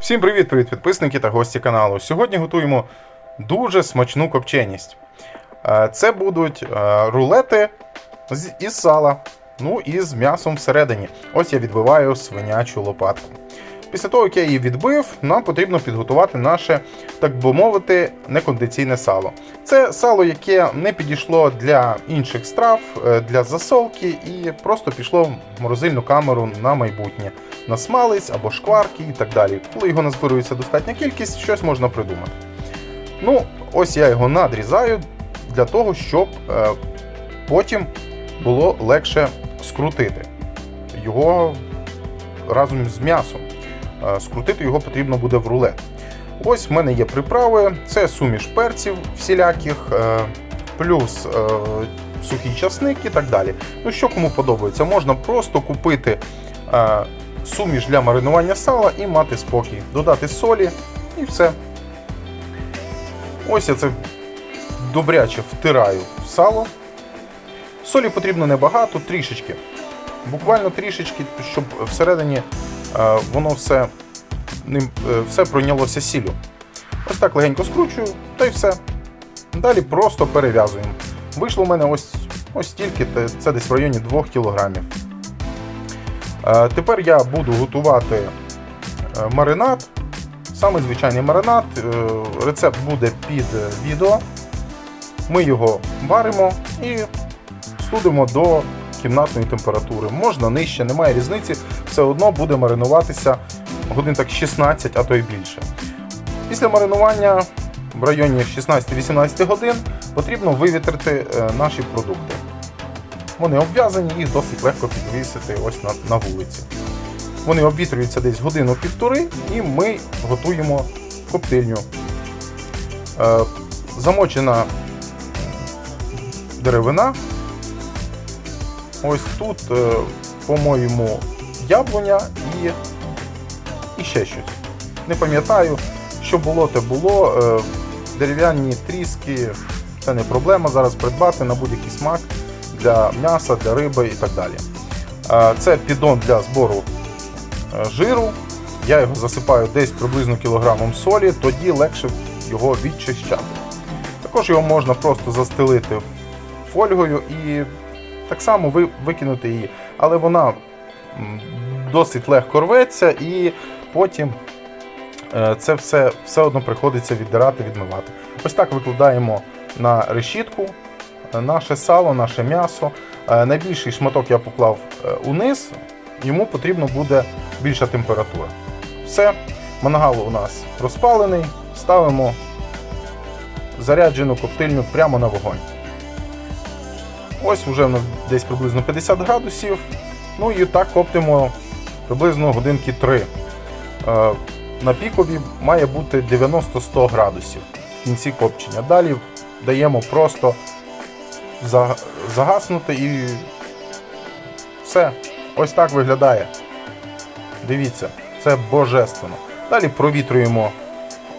Всім привіт, привіт, підписники та гості каналу. Сьогодні готуємо дуже смачну копченість. Е, Це будуть е, рулети із сала, ну і з м'ясом всередині. Ось я відбиваю свинячу лопатку. Після того, як я її відбив, нам потрібно підготувати наше, так би мовити, некондиційне сало. Це сало, яке не підійшло для інших страв, е, для засолки і просто пішло в морозильну камеру на майбутнє на смалець або шкварки і так далі. Коли його назбирується достатня кількість, щось можна придумати. Ну, ось я його надрізаю для того, щоб е, потім було легше скрутити його разом з м'ясом. Скрутити його потрібно буде в рулет. Ось в мене є приправи, це суміш перців всіляких, е, плюс е, сухий часник і так далі. Ну, що кому подобається, можна просто купити е, суміш для маринування сала і мати спокій. Додати солі і все. Ось я це добряче втираю в сало. Солі потрібно небагато, трішечки. Буквально трішечки, щоб всередині воно все, ним, е, все пройнялося сіллю. Ось так легенько скручую, та й все. Далі просто перев'язуємо. Вийшло в мене ось, ось стільки, це десь в районі 2 кілограмів. Е, Тепер я буду готувати е, маринад. Саме звичайний маринад. Е, Рецепт буде під е, відео. Ми його варимо і студимо до кімнатної температури. Можна нижче, немає різниці, все одно буде маринуватися годин так 16, а то й більше. Після маринування в районі 16-18 годин потрібно вивітрити е, наші продукти. Вони обв'язані, їх досить легко підвісити ось на, на вулиці. Вони обвітрюються десь годину-півтори, і ми готуємо коптильню. Е, замочена деревина. Ось тут, е, по-моєму, яблуня і, і ще щось. Не пам'ятаю, що було, те було. Е, дерев'яні тріски це не проблема зараз придбати на будь-який смак для м'яса, для риби і так далі. Е, Це піддон для збору жиру. Я його засипаю десь приблизно кілограмом солі, тоді легше його відчищати. Також його можна просто застелити фольгою і так само ви- викинути її. Але вона досить легко рветься і потім е, це все, все одно приходиться віддирати, відмивати. Ось так викладаємо на решітку е, наше сало, наше м'ясо. Е, Найбільший шматок я поклав униз, йому потрібно буде більша температура. Все, мангал у нас розпалений, ставимо заряджену коптильню прямо на вогонь. Ось вже в нас десь приблизно 50 градусів. Ну і так коптимо приблизно годинки 3. Е, На пікові має бути 90-100 градусів в кінці копчення. Далі даємо просто загаснути і все. Ось так виглядає. Дивіться, це божественно. Далі провітрюємо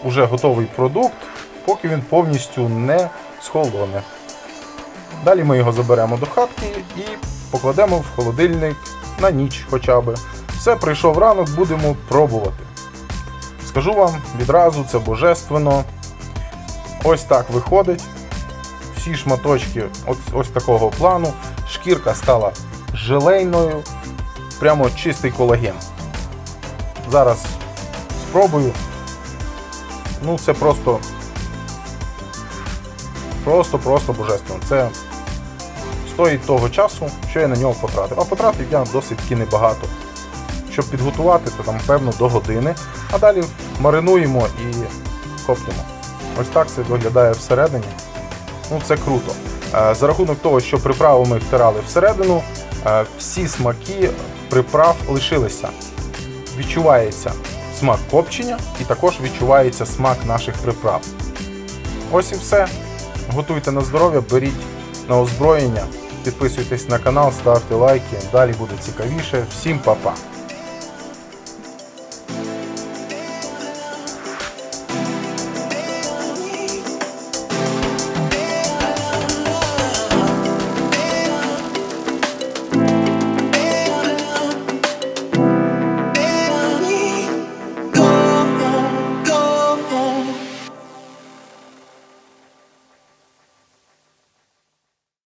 уже готовий продукт, поки він повністю не схолоне. Далі ми його заберемо до хатки і покладемо в холодильник на ніч хоча б. Все, прийшов ранок, будемо пробувати. Скажу вам відразу, це божественно. Ось так виходить. Всі шматочки ось, ось такого плану. Шкірка стала желейною, прямо чистий колаген. Зараз спробую. Ну, це просто. Просто-просто божественно. Це стоїть того часу, що я на нього потратив. А потратив я досить таки небагато. Щоб підготувати, то там певно до години. А далі маринуємо і коптимо. Ось так це виглядає всередині. Ну це круто. Е, За рахунок того, що приправи ми втирали всередину, е, всі смаки приправ лишилися. Відчувається смак копчення і також відчувається смак наших приправ. Ось і все. Готуйте на здоров'я, беріть на озброєння, підписуйтесь на канал, ставте лайки. Далі буде цікавіше. Всім па-па!